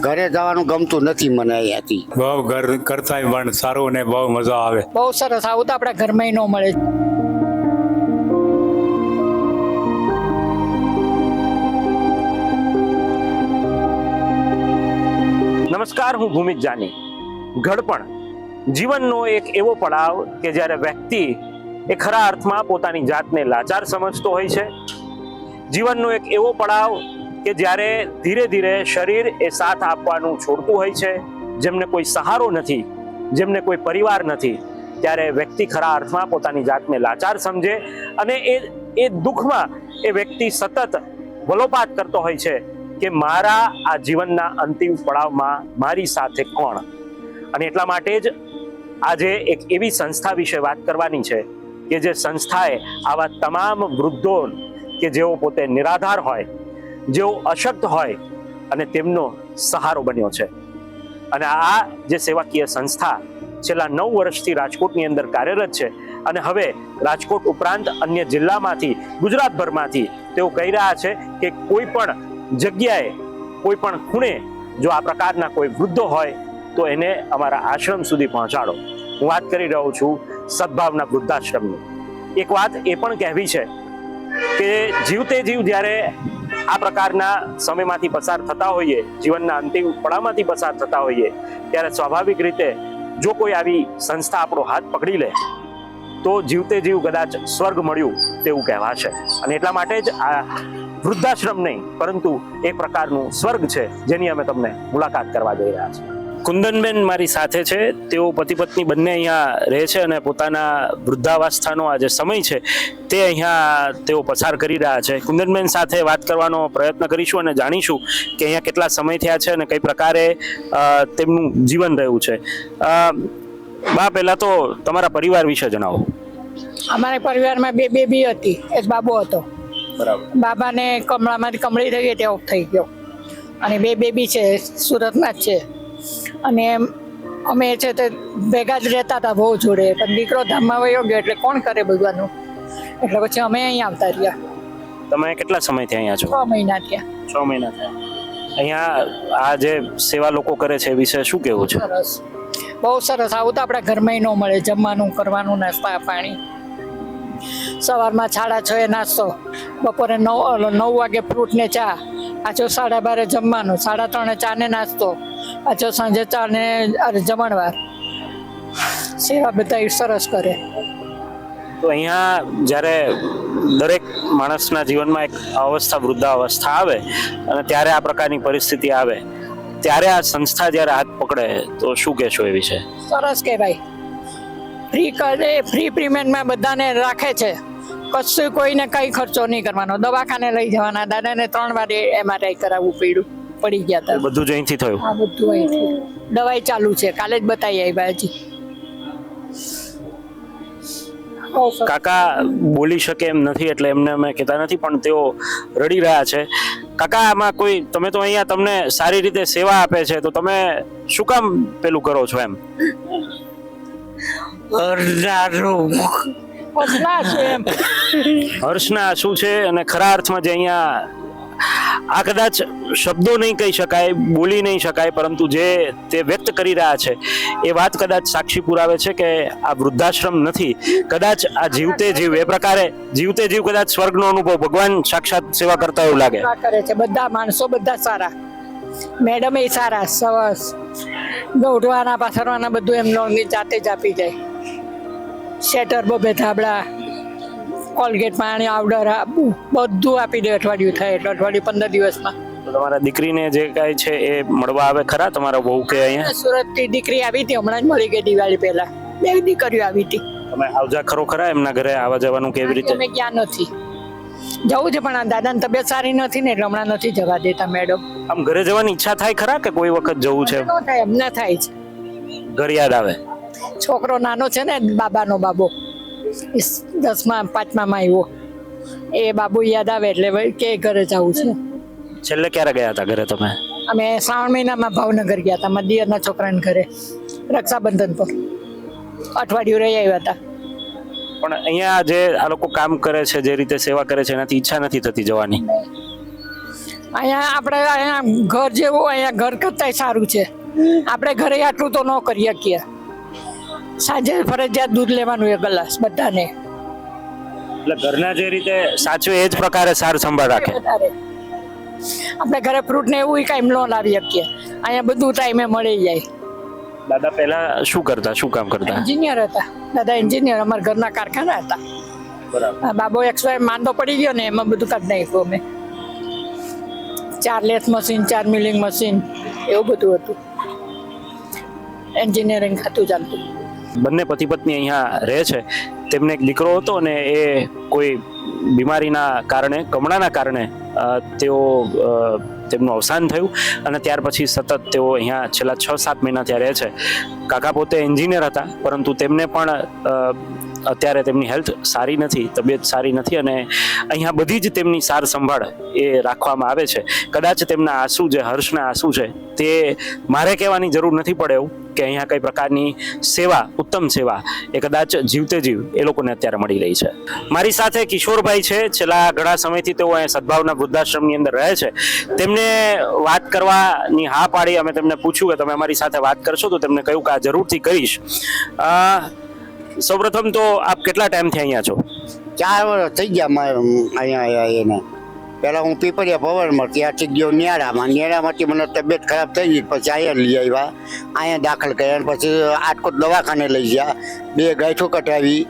ઘરે જવાનું ગમતું નથી મને અહીંયાથી. બહુ ઘર કરતા પણ સારું ને બહુ મજા આવે. બહુ સરસ આવું તો આપણા ઘરમાં ન મળે. નમસ્કાર હું ભૂમિત જાની. ઘડપણ જીવનનો એક એવો પડાવ કે જ્યારે વ્યક્તિ એ ખરા અર્થમાં પોતાની જાતને લાચાર સમજતો હોય છે જીવનનો એક એવો પડાવ કે જ્યારે ધીરે ધીરે શરીર એ સાથ આપવાનું છોડતું હોય છે, જેમને કોઈ સહારો નથી, જેમને કોઈ પરિવાર નથી, ત્યારે વ્યક્તિ ખરા અર્થમાં પોતાની જાતને લાચાર સમજે અને એ એ દુઃખમાં એ વ્યક્તિ સતત વલોપાત કરતો હોય છે કે મારા આ જીવનના અંતિમ પડાવમાં મારી સાથે કોણ? અને એટલા માટે જ આજે એક એવી સંસ્થા વિશે વાત કરવાની છે કે જે સંસ્થાએ આવા તમામ વૃદ્ધો કે જેઓ પોતે નિરાધાર હોય, જેઓ અશક્ત હોય અને તેમનો સહારો બન્યો છે. અને આ જે સેવાકીય સંસ્થા છેલ્લા નવ વર્ષથી રાજકોટની અંદર કાર્યરત છે અને હવે રાજકોટ ઉપરાંત અન્ય જિલ્લામાંથી, ગુજરાતભરમાંથી તેઓ કહી રહ્યા છે કે કોઈ પણ જગ્યાએ, કોઈ પણ ખૂણે જો આ પ્રકારના કોઈ વૃદ્ધો હોય, તો એને અમારા આશ્રમ સુધી પહોંચાડો. હું વાત કરી રહ્યો છું સદભાવના વૃદ્ધાશ્રમની. એક વાત એ પણ કહેવી છે કે જીવતે જીવ જ્યારે આ પ્રકારના સમયમાંથી પસાર થતા હોઈએ, જીવનના અંતિમ પડામાંથી પસાર થતા હોઈએ, ત્યારે સ્વાભાવિક રીતે જો કોઈ આવી સંસ્થા આપણો હાથ પકડી લે, તો જીવતે જીવ કદાચ સ્વર્ગ મળ્યું તેવું કહેવાશે. અને એટલા માટે જ આ વૃદ્ધાશ્રમ નહીં, પરંતુ એક પ્રકારનું સ્વર્ગ છે, જેની અમે તમને મુલાકાત કરવા જઈ રહ્યા છીએ. કુંદનબેન મારી સાથે છે. તેઓ પતિ પત્ની બંને અહીંયા રહે છે અને પોતાના વૃદ્ધાવસ્થાનો આ જે સમય છે તે અહીંયા તેઓ પસાર કરી રહ્યા છે. કુંદનબેન સાથે વાત કરવાનો પ્રયત્ન કરીશું અને જાણીશું કે અહીંયા કેટલા સમય થયા છે અને કઈ પ્રકારે તેમનું જીવન રહ્યું છે. બા પહેલાં તો તમારા પરિવાર વિશે જણાવો. અમારા પરિવારમાં બે બેબી હતી. એક બાબો હતો. બરાબર. બાબાને કમળામાંથી કમળી થઈ ગઈ તે ઓફ થઈ ગયો. અને બે બેબી છે સુરતમાં જ છે. અને અમે છે તે ભેગા જ રહેતા હતા બહુ જોડે પણ દીકરો ધામમાં વયો ગયો એટલે કોણ કરે ભગવાનનું? એટલે પછી અમે અહીં આવતા રહ્યા. તમે કેટલા સમયથી અહીંયા છો? છ મહિના થયા. છ મહિના થયા. અહીંયા આ જે સેવા લોકો કરે છે વિશે શું કેવું છે? સરસ. બહુ સરસ. આવું તો આપણા ઘરમાં ન મળે. જમવાનું કરવાનું નાસ્તા પાણી. સવારમાં સાડા છ એ નાસ્તો. બપોરે નવ નવ વાગે ફ્રૂટ ને ચા. પાછો સાડા બારે જમવાનું. સાડા ત્રણે ચા ને નાસ્તો. પાછો સાંજે ચા ને અરે જમણવાર. સેવા બધા સરસ કરે. તો અહીંયા જ્યારે દરેક માણસના જીવનમાં એક અવસ્થા વૃદ્ધાવસ્થા આવે અને ત્યારે આ પ્રકારની પરિસ્થિતિ આવે ત્યારે આ સંસ્થા જ્યારે હાથ પકડે તો શું કહેશો એ વિશે? સરસ કહેવાય. ફ્રી કરે ફ્રી પ્રીમિયમમાં બધાને રાખે છે. કશું કોઈને કઈ ખર્ચો નહીં કરવાનો. દવાખાને લઈ જવાના. દાદાને ત્રણ વાર એમઆરઆઈ કરાવવું પડ્યું. પડી ગયા એ હતા બધું જ અહીંથી થયું? આ બધું અહીંથી. દવાઈ ચાલુ છે. કાલે જ બતાવી આવ્યા હજી. કાકા બોલી શકે એમ નથી એટલે એમને અમે કહેતા નથી પણ તેઓ રડી રહ્યા છે. કાકા આમાં કોઈ તમે તો અહીંયા તમને સારી રીતે સેવા આપે છે તો તમે શું કામ પેલું કરો છો એમ. હર્ષના શું છે? અને ખરા અર્થમાં જે અહીંયા આ કદાચ શબ્દો નહીં કહી શકાય, બોલી નહીં શકાય, પરંતુ જે તે વ્યક્ત કરી રહ્યા છે, એ વાત કદાચ સાક્ષી પુરાવે છે કે આ વૃદ્ધાશ્રમ નથી. કદાચ આ જીવતે જીવ, એ પ્રકારે જીવતે જીવ કદાચ સ્વર્ગનો અનુભવ, ભગવાન સાક્ષાત સેવા કરતા એવું લાગે. કરે છે, બધા માણસો બધા સારા. મેડમ એ સારા સરસ દોડવાના પાથરવાના, બધું એમનો જાતે જ આપી જાય. શેટર બબે ધાબળા. કોલગેટ પાણી આવડર આપવું બધું આપી દે અઠવાડિયું થાય એટલે અઠવાડિયું પંદર દિવસમાં. તમારા દીકરીને જે કાંઈ છે એ મળવા આવે ખરા? તમારા બહુ કે અહીંયા? સુરતથી દીકરી આવી હતી હમણાં જ મળી ગઈ દિવાળી પહેલા. બે દીકરીઓ આવી હતી. તમે આવજા ખરો ખરા એમના ઘરે આવવા જવાનું કેવી રીતે? અમે ક્યાં નથી. જવું છે પણ આ દાદાની તબિયત સારી નથી ને એટલે હમણાં નથી જવા દેતા મેડમ. આમ ઘરે જવાની ઈચ્છા થાય ખરા કે કોઈ વખત જવું છે? ન થાય એમને થાય છે ઘર યાદ આવે. છોકરો નાનો છે ને બાબાનો બાબો. દસમા પાંચમામાં આવ્યો એ બાબુ યાદ આવે એટલે કે ઘરે જવું છે. છેલ્લે ક્યારે ગયા હતા ઘરે તમે? અમે શ્રાવણ મહિનામાં ભાવનગર ગયા હતા મારા દિયરના છોકરાને ઘરે રક્ષાબંધન પર. અઠવાડિયું રહી આવ્યા હતા. પણ અહીંયા જે આ લોકો કામ કરે છે જે રીતે સેવા કરે છે એનાથી ઈચ્છા નથી થતી જવાની? અહીંયા આપણે અહીંયા ઘર જેવું અહીંયા ઘર કરતાંય સારું છે. આપણે ઘરે આટલું તો ન કરી શકીએ. સાંજે ફરજિયાત દૂધ લેવાનું એક ગ્લાસ બધાને. એટલે ઘરના જે રીતે સાચવે એ જ પ્રકારે સાર સંભાળ રાખે. આપણે ઘરે ફ્રૂટ ને એવું કાંઈ ન લાવી શકીએ અહીંયા બધું ટાઈમે મળી જાય. દાદા પહેલા શું કરતા? શું કામ કરતા? એન્જિનિયર હતા. દાદા એન્જિનિયર અમારા ઘરના કારખાના હતા. બરાબર. બાબો એક્સપાયર માંદો પડી ગયો ને એમાં બધું કાઢ નાખ્યું અમે. ચાર લેથ મશીન ચાર મિલિંગ મશીન એવું બધું હતું. એન્જિનિયરિંગ ખાતું ચાલતું. બંને પતિ પત્ની અહીંયા રહે છે. તેમને એક દીકરો હતો અને એ કોઈ બીમારીના કારણે, કમળાના કારણે તેઓ તેમનું અવસાન થયું અને ત્યાર પછી સતત તેઓ અહીંયા છેલ્લા છ સાત મહિના ત્યાં રહે છે. કાકા પોતે એન્જિનિયર હતા, પરંતુ તેમને પણ અત્યારે તેમની હેલ્થ સારી નથી, તબિયત સારી નથી અને અહીંયા બધી જ તેમની સાર સંભાળ એ રાખવામાં આવે છે. કદાચ તેમના આંસુ જે હર્ષના આંસુ છે તે મારે કહેવાની જરૂર નથી પડે એવું કે અહીંયા કઈ પ્રકારની સેવા, ઉત્તમ સેવા એ કદાચ જીવતે જીવ એ લોકોને અત્યારે મળી રહી છે. મારી સાથે કિશોરભાઈ છે, છેલ્લા ઘણા સમયથી તેઓ અહીંયા સદભાવના વૃદ્ધાશ્રમની અંદર રહે છે. તેમને વાત કરવાની હા પાડી, અમે તેમને પૂછ્યું કે તમે અમારી સાથે વાત કરશો તો તેમને કહ્યું કે આ જરૂરથી કરીશ. સૌપ્રથમ તો આપ કેટલા ટાઈમથી અહીંયા છો? ચાર વર્ષ થઈ ગયા મારે અહીંયા આવ્યા એને. પહેલાં હું પીપરિયા ભવનમાં ત્યાંથી ગયો નિયાળામાં નિયાળામાંથી મને તબિયત ખરાબ થઈ ગઈ પછી અહીંયા લઈ આવ્યા. અહીંયા દાખલ કર્યા અને પછી આટકોટ દવાખાને લઈ ગયા. બે ગાંઠો કટાવી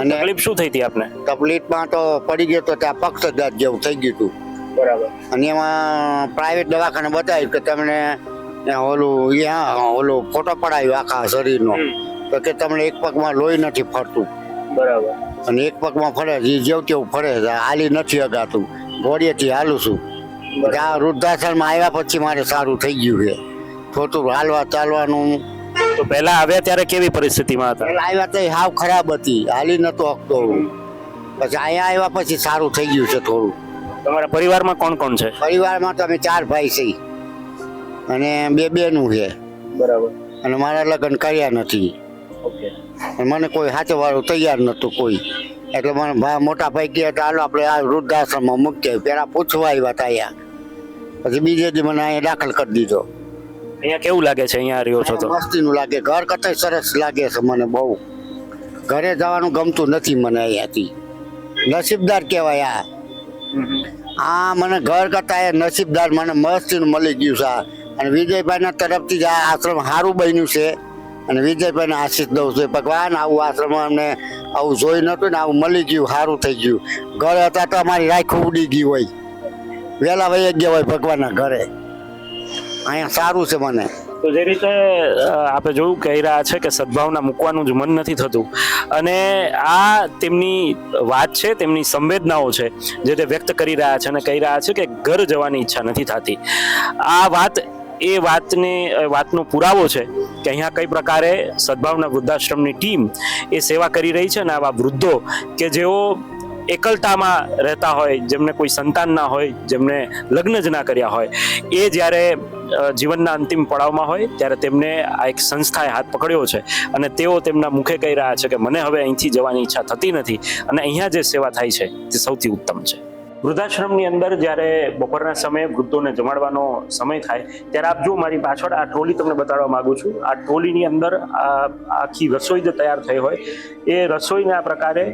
અને તકલીફ શું થઈ હતી આપને? તકલીફમાં તો પડી ગયો તો ત્યાં પક્ષઘાત જેવું થઈ ગયું હતું. બરાબર. અને એમાં પ્રાઇવેટ દવાખાને બતાવ્યું કે તમને ઓલું ત્યાં ઓલું ફોટો પડાવ્યો આખા શરીરનો. તો કે તમને એક પગમાં લોહી નથી ફરતું. બરાબર. અને એક પગમાં ફરે છે જેવું તેવું ફરે છે હાલી નથી અગાતું. ઘોડીએથી હાલું છું. આ વૃદ્ધાશ્રમમાં આવ્યા પછી મારે સારું થઈ ગયું છે. થોડું હાલવા ચાલવાનું. તો પહેલા આવ્યા ત્યારે કેવી પરિસ્થિતિમાં હતા? પહેલા આવ્યા તો એ હાવ ખરાબ હતી. હાલી નતો હકતો. હું પછી અહીંયા આવ્યા પછી સારું થઈ ગયું છે થોડું. તમારા પરિવારમાં કોણ કોણ છે? પરિવારમાં તો અમે ચાર ભાઈ છીએ અને બે બેનું છે. બરાબર. અને મારા લગ્ન કર્યા નથી. મને કોઈ હાથે વાળું તૈયાર નહોતું કોઈ. એટલે મને ભાઈ મોટા ભાઈ કહે તો હાલો આપણે આ વૃદ્ધાશ્રમમાં મૂકીએ. પેલા પૂછવા આવ્યા હતા અહીંયા. પછી બીજે દી મને અહીંયા દાખલ કરી દીધો. અહીંયા કેવું લાગે છે? અહીંયા રહ્યો છો તો? મસ્તીનું લાગે. ઘર કરતા સરસ લાગે છે મને બહુ. ઘરે જવાનું ગમતું નથી મને અહીંયાથી. નસીબદાર કહેવાય આ. આ મને ઘર કરતા એ નસીબદાર મને મસ્તીનું મળી ગયું છે. અને વિજયભાઈના તરફથી જ આ આશ્રમ સારું બન્યું છે. અને વિજયભાઈને આશીષ દઉં છું. ભગવાન, આવું આશ્રમ અમને આવું જોઈ નહોતું ને આવું મળી ગયું, સારું થઈ ગયું. ઘર હતા તો અમારી રાખ ઉડી ગઈ હોય. વહેલા વહી ગયા હોય ભગવાનના ઘરે. અહીંયા સારું છે મને. તો જે રીતે આપણે જોયું, કહી રહ્યા છે કે સદભાવના મૂકવાનું જ મન નથી થતું. અને આ તેમની વાત છે, તેમની સંવેદનાઓ છે, જે તે વ્યક્ત કરી રહ્યા છે અને કહી રહ્યા છે કે ઘર જવાની ઈચ્છા નથી થતી. આ વાત એ વાતને વાતનો પુરાવો છે કે અહીંયા કઈ પ્રકારે સદભાવના વૃદ્ધાશ્રમની ટીમ એ સેવા કરી રહી છે અને આવા વૃદ્ધો કે જેઓ એકલતામાં રહેતા હોય, જેમને કોઈ સંતાન ના હોય, જેમને લગ્ન જ ના કર્યા હોય, એ જ્યારે જીવનના અંતિમ પડાવમાં હોય ત્યારે તેમને આ એક સંસ્થાએ હાથ પકડ્યો છે અને તેઓ તેમના મુખે કહી રહ્યા છે કે મને હવે અહીંથી જવાની ઈચ્છા થતી નથી અને અહીંયા જે સેવા થાય છે તે સૌથી ઉત્તમ છે. વૃદ્ધાશ્રમની અંદર જ્યારે બપોરના સમયે વૃદ્ધોને જમાડવાનો સમય થાય, ત્યારે આપ જો મારી પાછળ આ ટ્રોલી તમને બતાડવા માગું છું. આ ટ્રોલીની અંદર આ આખી રસોઈ જે તૈયાર થઈ હોય, એ રસોઈને આ પ્રકારે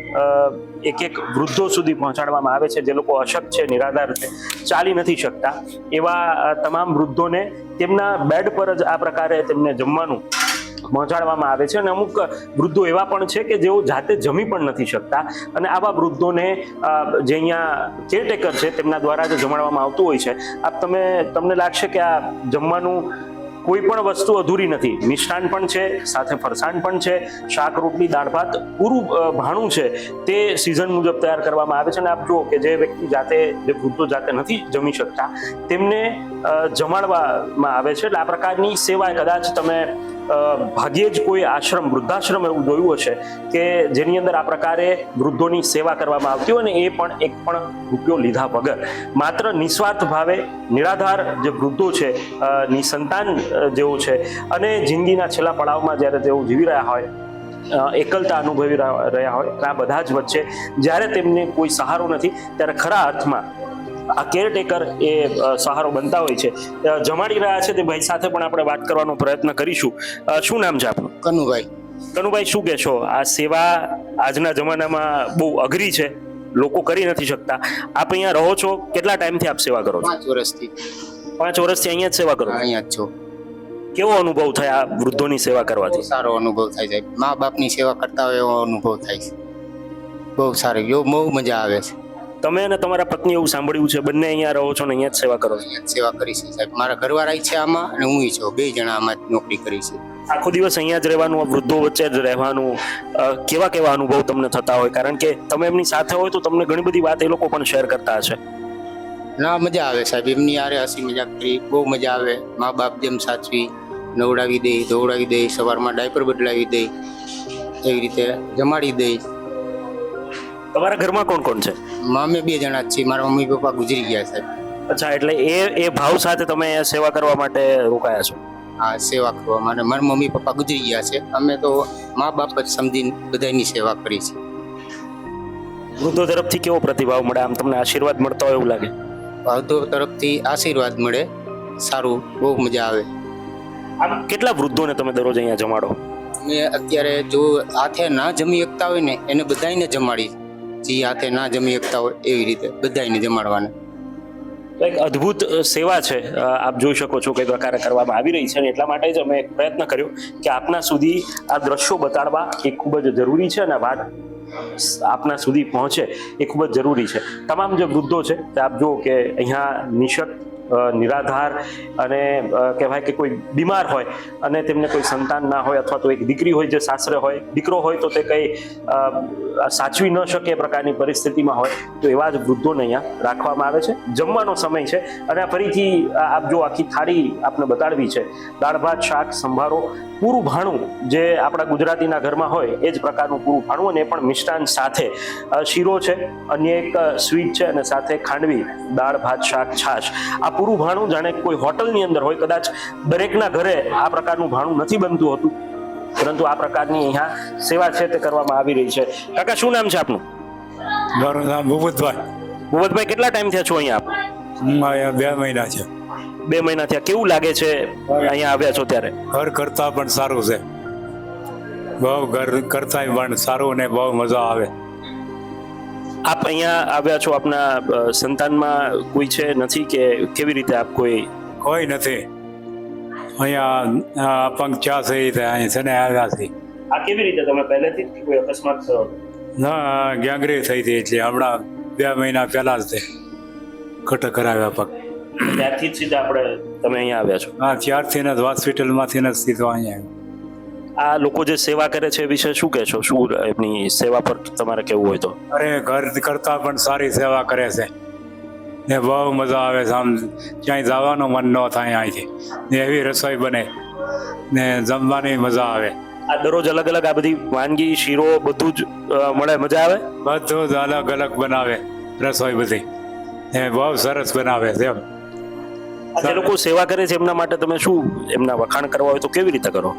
એક એક વૃદ્ધો સુધી પહોંચાડવામાં આવે છે. જે લોકો અશક્ત છે, નિરાધાર છે, ચાલી નથી શકતા. એવા તમામ વૃદ્ધોને તેમના બેડ પર જ આ પ્રકારે તેમને જમવાનું પહોંચાડવામાં આવે છે અને અમુક વૃદ્ધો એવા પણ છે કે જેઓ જાતે જમી પણ નથી શકતા. અને આવા વૃદ્ધોને જે અહીંયા કેરટેકર છે તેમના દ્વારા જ જમાડવામાં આવતું હોય છે. આપ તમે, તમને લાગશે કે આ જમવાનું કોઈ પણ વસ્તુ અધૂરી નથી. મિષ્ટાન પણ છે, સાથે ફરસાણ પણ છે, શાક, રોટલી, દાળ, ભાત, પૂરું ભાણું છે તે સિઝન મુજબ તૈયાર કરવામાં આવે છે. અને આપ જુઓ કે જે વ્યક્તિ જાતે, જે વૃદ્ધો જાતે નથી જમી શકતા, તેમને જમાડવામાં આવે છે. એટલે આ પ્રકારની સેવા કદાચ તમે ભાગ્યે જ કોઈ આશ્રમ, વૃદ્ધાશ્રમ એવું જોયું હશે કે જેની અંદર આ પ્રકારે વૃદ્ધોની સેવા કરવામાં આવતી હોય ને એ પણ એક પણ રૂપિયો લીધા વગર. માત્ર નિસ્વાર્થ ભાવે નિરાધાર જે વૃદ્ધો છે નિસંતાન જેઓ છે અને જિંદગીના છેલ્લા પડાવમાં જ્યારે તેઓ જીવી રહ્યા હોય એકલતા અનુભવી રહ્યા હોય આ બધા જ વચ્ચે જ્યારે તેમને કોઈ સહારો નથી, ત્યારે ખરા અર્થમાં આ કેરટેકર એ સહારો બનતા હોય છે. જમાડી રહ્યા છે તે ભાઈ સાથે પણ આપણે વાત કરવાનો પ્રયત્ન કરીશું. શું નામ છે આપનું? કનુભાઈ. કનુભાઈ શું કહેશો? આ સેવા આજના જમાનામાં બહુ અઘરી છે. લોકો કરી નથી શકતા. આપ અહીંયા રહો છો. કેટલા ટાઈમથી આપ સેવા કરો છો? પાંચ વર્ષથી. પાંચ વર્ષથી અહીંયા જ સેવા કરો અહીંયા જ છો. કેવો અનુભવ થાય આ વૃદ્ધોની સેવા કરવાથી? સારો અનુભવ થાય છે મા બાપની સેવા કરતા હોય એવો અનુભવ થાય છે. બહુ સારો બહુ મજા આવે છે. તમે અને તમારા પત્ની એવું સાંભળ્યું છે? બંને અહીંયા રહો છો ને અહીંયા જ સેવા કરો અહીંયા જ સેવા કરી છે સાહેબ. મારા ઘરવાળા છે આમાં અને હું છું. બે જણા આમાં જ નોકરી કરી છે. આખો દિવસ અહીંયા જ રહેવાનું વૃદ્ધો વચ્ચે જ રહેવાનું કેવા કેવા અનુભવ તમને થતા હોય? કારણ કે તમે એમની સાથે હોય તો તમને ઘણી બધી વાત એ લોકો પણ શેર કરતા હશે. ના મજા આવે સાહેબ. એમની આરે હસી મજાક કરી. બહુ મજા આવે. મા બાપ જેમ સાચવી નવડાવી દે ધોવડાવી દે સવારમાં ડાયપર બદલાવી દે એવી રીતે જમાડી દે. તમારા ઘરમાં કોણ કોણ છે? અમે બે જણા જ છીએ. મારા મમ્મી પપ્પા ગુજરી ગયા સાહેબ અચ્છા એટલે એ એ ભાવ સાથે તમે સેવા કરવા માટે રોકાયા છો? આ સેવા કરવા માટે. મારા મમ્મી પપ્પા ગુજરી ગયા છે. અમે તો મા બાપ જ સમજીને બધાની સેવા કરી છે. વૃદ્ધો તરફથી કેવો પ્રતિભાવ મળે? આમ તમને આશીર્વાદ મળતો હોય એવું લાગે? વૃદ્ધો તરફથી આશીર્વાદ મળે. સારું બહુ મજા આવે. આમ કેટલા વૃદ્ધોને તમે દરરોજ અહીંયા જમાડો? મેં અત્યારે જો હાથે ના જમી શકતા હોય ને એને બધાને જમાડી જે હાથે ના જમી શકતા હોય એવી રીતે બધાને જમાડવાના. એક અદ્ભુત સેવા છે. આપ જોઈ શકો છો કઈ પ્રકારે કરવામાં આવી રહી છે અને એટલા માટે જ અમે એક પ્રયત્ન કર્યો કે આપના સુધી આ દ્રશ્યો બતાડવા એ ખૂબ જ જરૂરી છે અને વાત આપના સુધી પહોંચે એ ખૂબ જ જરૂરી છે. તમામ જે વૃદ્ધો છે તે આપ જુઓ કે અહીંયા નિશક અ, નિરાધાર અને કહેવાય કે કોઈ બીમાર હોય અને તેમને કોઈ સંતાન ના હોય અથવા તો એક દીકરી હોય જે સાસરે હોય, દીકરો હોય તો તે કંઈ સાચવી ન શકે એ પ્રકારની પરિસ્થિતિમાં હોય, તો એવા જ વૃદ્ધોને અહીંયા રાખવામાં આવે છે. જમવાનો સમય છે અને આ ફરીથી આપ જો આખી થાળી આપને બતાડવી છે, દાળ, ભાત, શાક, સંભારો, પૂરું ભાણું જે આપણા ગુજરાતીના ઘરમાં હોય, એ જ પ્રકારનું પૂરું ભાણું અને એ પણ મિષ્ટાન સાથે શીરો છે, અન્ય એક સ્વીટ છે અને સાથે ખાંડવી, દાળ, ભાત, શાક, છાશ. આ પૂરું ભાણું જાણે કોઈ હોટલની અંદર હોય કદાચ દરેકના ઘરે આ પ્રકારનું ભાણું નથી બનતું હતું. પરંતુ આ પ્રકારની અહીંયા સેવા છે તે કરવામાં આવી રહી છે. કાકા શું નામ છે આપનું? મારું નામ ભૂપતભાઈ. ભૂપતભાઈ કેટલા ટાઈમ થયા છો અહીંયા? આપ અહીંયા બે મહિના છે. બે મહિના થયા. કેવું લાગે છે અહીંયા આવ્યા છો ત્યારે? ઘર કરતાં પણ સારું છે. બહુ ઘર કરતા પણ સારું અને બહુ મજા આવે. આપ અહીંયા આવ્યા છો આપના સંતાનમાં કોઈ છે નથી કે કેવી રીતે આપ કોઈ? કોઈ નથી. અહીંયા પંક્ચા છે અહીં છે ને આવ્યા છે. આ કેવી રીતે તમે પહેલેથી જ કોઈ અકસ્માત થયો? ના ગેંગરી થઈ હતી એટલે હમણાં બે મહિના પહેલા જ તે કટક કરાવ્યા પગ. ત્યારથી જ સીધા આપણે તમે અહીંયા આવ્યા છો. હા ત્યારથી ને હોસ્પિટલમાંથી ને સીધો અહીંયા આવ્યો. આ લોકો જે સેવા કરે છે એ વિશે શું કહેશો? શું એમની સેવા પર તમારે કેવું હોય તો? અરે ઘર કરતા પણ સારી સેવા કરે છે. ને બહુ મજા આવે છે આમ. ક્યાંય જવાનું મન ન થાય અહીંથી. ને એવી રસોઈ બને. ને જમવાની મજા આવે. આ દરરોજ અલગ અલગ આ બધી વાનગી શીરો બધું જ મળે? મજા આવે? બધું જ અલગ અલગ બનાવે રસોઈ બધી. ને બહુ સરસ બનાવે છે એમ. જે લોકો સેવા કરે છે એમના માટે તમે શું એમના વખાણ કરવા હોય તો કેવી રીતે કરો?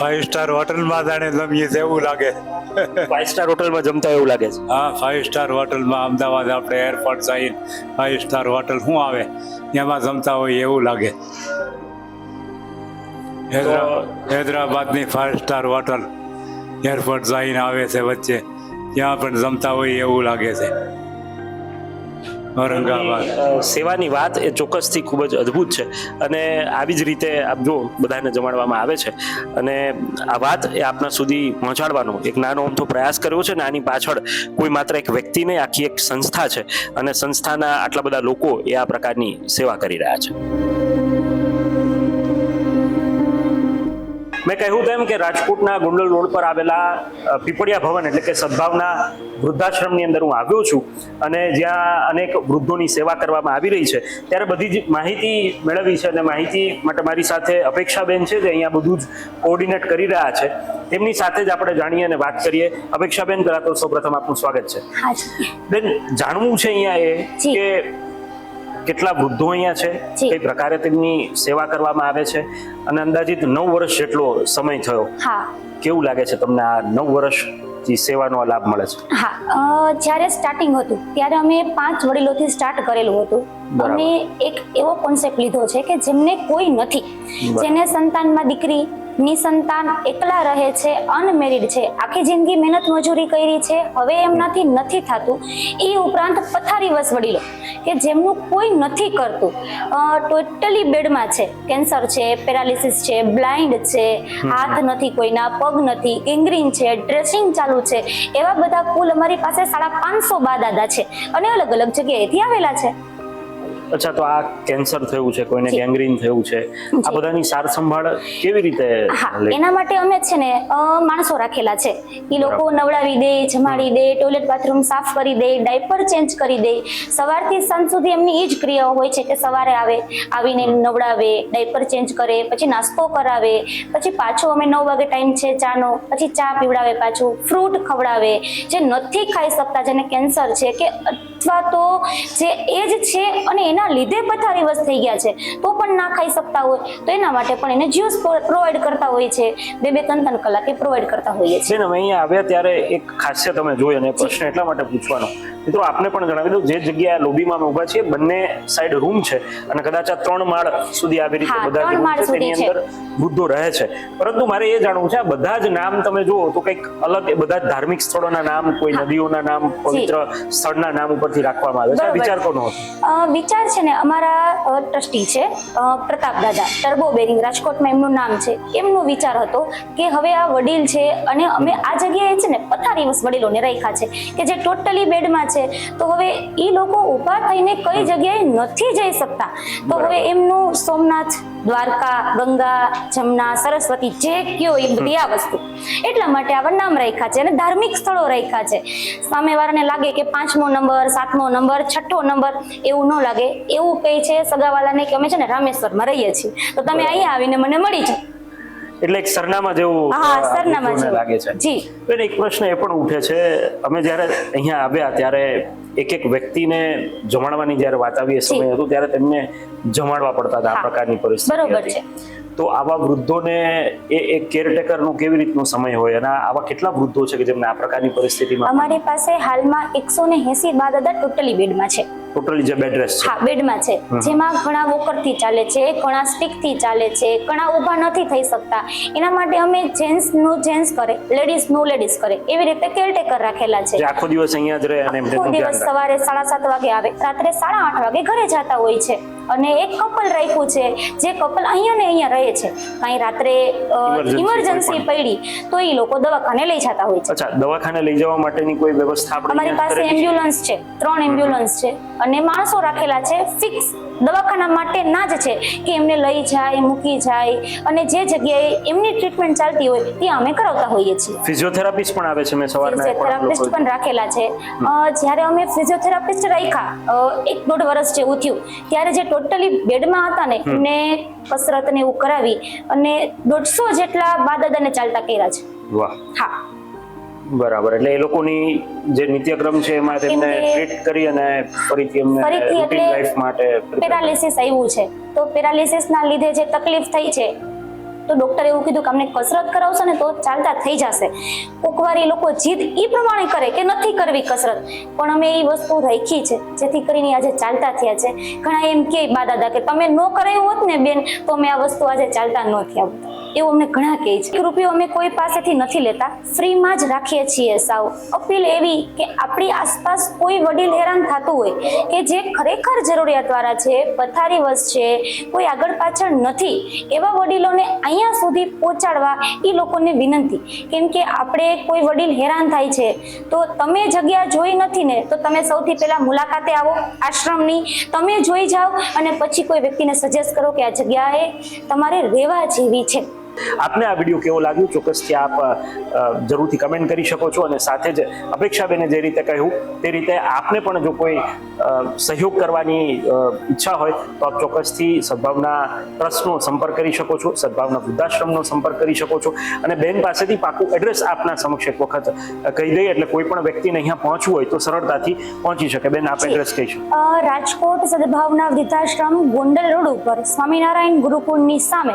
ફાઈવ સ્ટાર હોટલમાં જાણે જમીએ છે એવું લાગે. ફાઈવ સ્ટાર હોટલમાં જમતા એવું લાગે છે. હા ફાઈવ સ્ટાર હોટલમાં અમદાવાદ આપણે airport side five star hotel શું આવે? એમાં જમતા હોય એવું લાગે. હૈદરા- હૈદરાબાદની ફાઈવ સ્ટાર હોટલ એરપોર્ટ જઈને આવે છે વચ્ચે. ત્યાં પણ જમતા હોય એવું લાગે છે. ઔરંગાબાદ. સેવાની વાત એ ચોક્કસથી ખૂબ જ અદ્ભુત છે. અને આવી જ રીતે આપ જો બધાને જમાડવામાં આવે છે. અને આ વાત એ આપના સુધી પહોંચાડવાનો એક નાનો અમથો પ્રયાસ કર્યો છે. ને આની પાછળ કોઈ માત્ર એક વ્યક્તિ નહીં આખી એક સંસ્થા છે. અને સંસ્થાના આટલા બધા લોકો એ આ પ્રકારની સેવા કરી રહ્યા છે. મેં કહ્યું તેમ કે રાજકોટના ગુંડલ રોડ પર આવેલા પીપળિયા ભવન એટલે કે સદભાવના વૃદ્ધાશ્રમની અંદર હું આવ્યો છું અને જ્યાં અનેક વૃદ્ધોની સેવા કરવામાં આવી રહી છે ત્યારે બધી જ માહિતી મેળવી છે અને માહિતી માટે મારી સાથે અપેક્ષાબેન છે જે અહીંયા બધું જ કોઓર્ડિનેટ કરી રહ્યા છે. તેમની સાથે જ આપણે જાણીએ અને વાત કરીએ. અપેક્ષાબેન પહેલાં તો સૌપ્રથમ આપનું સ્વાગત છે. બેન જાણવું છે અહીંયા એ કે કેટલા વૃદ્ધો અહીંયા છે. કઈ પ્રકારે તેમની સેવા કરવામાં આવે છે? અને અંદાજિત નવ વર્ષ જેટલો સમય થયો. હા. કેવું લાગે છે તમને આ નવ વર્ષથી સેવાનો લાભ મળે છે? હા. જ્યારે સ્ટાર્ટિંગ હતું ત્યારે અમે પાંચ વડીલોથી સ્ટાર્ટ કરેલું હતું. અમે એક એવો કોન્સેપ્ટ લીધો છે કે જેમને કોઈ નથી. જેને સંતાનમાં દીકરી નિસંતાન એકલા રહે છે અનમેરિડ છે. આખી જિંદગી મહેનત મજૂરી કરી છે. હવે એમનાથી નથી થતું. એ ઉપરાંત પથારીવશ વડીલો કે જેમનું કોઈ નથી કરતું. ટોટલી બેડમાં છે. કેન્સર છે પેરાલિસિસ છે બ્લાઇન્ડ છે હાથ નથી કોઈના પગ નથી ઇંગ્રીન છે ડ્રેસિંગ ચાલુ છે. એવા બધા કુલ અમારી પાસે સાડા પાંચસો બા દાદા છે. અને અલગ અલગ જગ્યાએથી આવેલા છે. અચ્છા તો આ કેન્સર થયું છે કોઈને ગેંગ્રીન થયું છે. આ બધાની સાર સંભાળ કેવી રીતે હા એના માટે અમે છે ને માણસો રાખેલા છે. એ લોકો નવડાવી દે જમાડી દે ટોયલેટ બાથરૂમ સાફ કરી દે ડાયપર ચેન્જ કરી દે. સવારથી સાંજ સુધી એમની એ જ ક્રિયાઓ હોય છે કે સવારે આવે આવીને નવડાવે ડાયપર ચેન્જ કરે પછી નાસ્તો કરાવે પછી પાછો અમે નવ વાગે ટાઈમ છે ચાનો પછી ચા પીવડાવે પાછું ફ્રૂટ ખવડાવે. જે નથી ખાઈ શકતા જેને કેન્સર છે કે અથવા તો જે એજ છે અને એના લીધે પથારીવશ થઈ ગયા છે. તો પણ ના ખાઈ શકતા હોય. તો એના માટે પણ એને જ્યુસ પ્રોવાઈડ કરતા હોય છે. બે બે ત્રણ ત્રણ કલાકે પ્રોવાઈડ કરતા હોઈએ છીએ. અમે અહીંયા આવ્યા ત્યારે એક ખાસિયત અમે જોઈ અને પ્રશ્ન એટલા માટે પૂછવાનો મિત્રો આપને પણ જણાવી દઉં જે જગ્યાએ લોબીમાં અમે ઊભા છીએ બંને સાઈડ રૂમ છે અને કદાચ આ ત્રણ માળ સુધી આવી રીતે બધા છે તેની અંદર બુદ્ધો રહે છે. પરંતુ મારે એ જાણવું છે આ બધા જ નામ તમે જુઓ તો કંઈક અલગ બધા ધાર્મિક સ્થળોના નામ કોઈ નદીઓના નામ પવિત્ર સ્થળના નામ ઉપરથી રાખવામાં આવે છે. વિચાર કોનો વિચાર છે ને અમારા ટ્રસ્ટી છે પ્રતાપ દાદા ટર્બો બેરિંગ રાજકોટમાં એમનું નામ છે. એમનો વિચાર હતો કે હવે આ વડીલ છે અને અમે આ જગ્યાએ છે ને પથારી વડીલોને રાખ્યા છે કે જે ટોટલી બેડમાં છે તો હવે એ લોકો ઊભા થઈને કઈ જગ્યાએ નથી જઈ શકતા. તો હવે એમનું સોમનાથ દ્વારકા ગંગા જમના સરસ્વતી જે કયો એ બધી આ વસ્તુ. એટલા માટે આવા નામ રાખ્યા છે અને ધાર્મિક સ્થળો રાખ્યા છે. સામેવાળાને લાગે કે પાંચમો નંબર સાતમો નંબર છઠ્ઠો નંબર એવું ન લાગે. એવું કહે છે સગાવાલાને કે અમે છે ને રામેશ્વરમાં રહીએ છીએ. તો તમે અહીંયા આવીને મને મળી જાઓ. એટલે એક સરનામા જેવું હા સરનામા જેવું. લાગે છે. જી. બેન એક પ્રશ્ન એ પણ ઉઠે છે અમે જ્યારે અહીંયા આવ્યા ત્યારે એક એક વ્યક્તિને જમાડવાની જ્યારે વાત આવી એ સમય હતો ત્યારે તેમને જમાડવા પડતા હતા આ પ્રકારની પરિસ્થિતિ બરોબર છે. તો આવા વૃદ્ધોને એ એક કેરટેકર નો કેવી રીતનો સમય હોય અને આવા કેટલા વૃદ્ધો છે કે જેમને આ પ્રકારની પરિસ્થિતિમાં અમારી પાસે હાલમાં એકસો ને એસી બા દાદા ટોટલી બેડમાં છે. ટોટલી જે બેડ રેસ્ટ છે. હા બેડમાં છે. જેમાં ઘણા વોકરથી ચાલે છે ઘણા સ્ટિકથી ચાલે છે ઘણા ઊભા નથી થઈ શકતા. એના માટે અમે જેન્ટ્સનું જેન્ટ્સ કરે લેડીઝનું લેડીઝ કરે. એવી રીતે કેરટેકર રાખેલા છે. આખો દિવસ અહીંયા જ રહે અને આખો દિવસ સવારે સાડા સાત વાગે આવે રાત્રે સાડા આઠ વાગે ઘરે જતા હોય છે. અને એક કપલ રાખ્યું છે જે કપલ અહીંયા ને અહીંયા રહે છે. કાંઈ રાત્રે ઇમરજન્સી પડી તો એ લોકો દવાખાને લઈ જતા હોય છે. અચ્છા દવાખાને લઈ જવા માટેની કોઈ વ્યવસ્થા અમારી પાસે એમ્બ્યુલન્સ છે? ત્રણ એમ્બ્યુલન્સ છે. અને માણસો રાખેલા છે ફિક્સ દવાખાના માટે ના જ છે કે એમને લઈ જાય મૂકી જાય. અને જે જગ્યાએ એમની ટ્રીટમેન્ટ ચાલતી હોય ત્યાં અમે કરાવતા હોઈએ છીએ. ફિઝિયોથેરાપિસ્ટ પણ આવે છે મેં સવારના ફિઝિયોથેરાપિસ્ટ પણ રાખેલા છે. જ્યારે અમે ફિઝિયોથેરાપિસ્ટ રાખ્યા એક દોઢ વર્ષ જેવું થયું ત્યારે જે ટોટલી બેડમાં હતા ને એમને કસરત ને એવું કરાવી અને દોઢસો જેટલા બા દાદાને ચાલતા કર્યા છે. વાહ. હા. બરાબર એટલે એ લોકોની જે નિત્યક્રમ છે એમાં તેમને ટ્રીટ કરી અને ફરીથી એમને ફરીથી રૂટીન લાઈફ માટે પેરાલિસિસ આવ્યું છે. તો પેરાલિસિસના લીધે જે તકલીફ થઈ છે તો ડોક્ટરે એવું કીધું કે અમને કસરત કરાવશો ને તો ચાલતા થઈ જશે. કોકવાર એ લોકો જીદ એ પ્રમાણે કરે કે નથી કરવી કસરત. પણ અમે એ વસ્તુ રાખી છે જેથી કરીને આજે ચાલતા થયા છે. ઘણા એમ કે બા દાદા કે તમે ન કરાયું હોત ને બેન તો અમે આ વસ્તુ આજે ચાલતા ન થયા હોત." એવું અમને ઘણા કહે છે રૂપિયો અમે કોઈ પાસેથી નથી લેતા. ફ્રીમાં જ રાખીએ છીએ સાવ. અપીલ એવી કે આપણી આસપાસ કોઈ વડીલ હેરાન થતું હોય કે જે ખરેખર જરૂરિયાતવાળા છે પથારીવશ છે, કોઈ આગળ પાછળ નથી, એવા વડીલોને અહીંયા સુધી પહોંચાડવા એ લોકોને વિનંતી. કેમ કે આપણે કોઈ વડીલ હેરાન થાય છે, તો તમે જગ્યા જોઈ નથી ને, તો તમે સૌથી પહેલા મુલાકાતે આવો આશ્રમની, તમે જોઈ જાઓ અને પછી કોઈ વ્યક્તિને સજેસ્ટ કરો કે આ જગ્યાએ તમારે રહેવા જેવી છે. આપને આ વીડિયો કેવો લાગ્યો? ચોક્કસથી આપ જરૂરથી કમેન્ટ કરી શકો છો અને સાથે જ અપેક્ષાબેને જે રીતે કહ્યું તે રીતે આપને પણ જો કોઈ સહયોગ કરવાની ઈચ્છા હોય તો આપ ચોક્કસથી સદભાવના ટ્રસ્ટનો સંપર્ક કરી શકો છો, સદભાવના વૃદ્ધાશ્રમનો સંપર્ક કરી શકો છો અને બેન પાસેથી પાકું એડ્રેસ આપના સમક્ષ એક વખત કહી દઈએ એટલે કોઈ પણ વ્યક્તિને અહીંયા પહોંચવું હોય તો સરળતાથી પહોંચી શકે. બેન, આપ એડ્રેસ કહીશું રાજકોટ સદભાવના વૃદ્ધાશ્રમ ગોંડલ રોડ ઉપર સ્વામિનારાયણ ગુરુકુળની સામે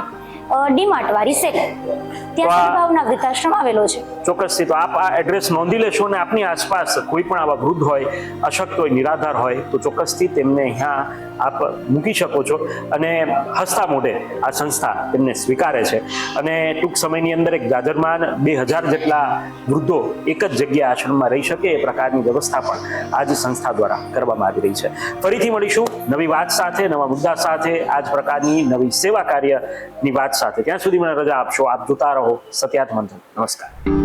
અ, ડીમાર્ટ વાળી સેલ. ત્યાં ભાવના વૃદ્ધાશ્રમ આવેલો છે. ચોક્કસથી તો આપ આ એડ્રેસ નોંધી લેશો અને આપની આસપાસ કોઈ પણ આવા વૃદ્ધ હોય અશક્ત હોય નિરાધાર હોય તો ચોક્કસથી તેમને અહીંયા આપ મૂકી શકો છો. અને હસતા મોઢે આ સંસ્થા તેમને સ્વીકારે છે. અને ટૂંક સમયની અંદર એક જાજરમાન બે હજાર જેટલા વૃદ્ધો એક જ જગ્યા આશ્રમમાં રહી શકે એ પ્રકારની વ્યવસ્થા પણ આજ સંસ્થા દ્વારા કરવામાં આવી રહી છે. ફરીથી મળીશું નવી વાત સાથે નવા મુદ્દા સાથે આ જ પ્રકારની નવી સેવા કાર્યની વાત સાથે. ત્યાં સુધી મને રજા આપશો. આપ જોતા રહો. સત્યાત મંથન નમસ્કાર.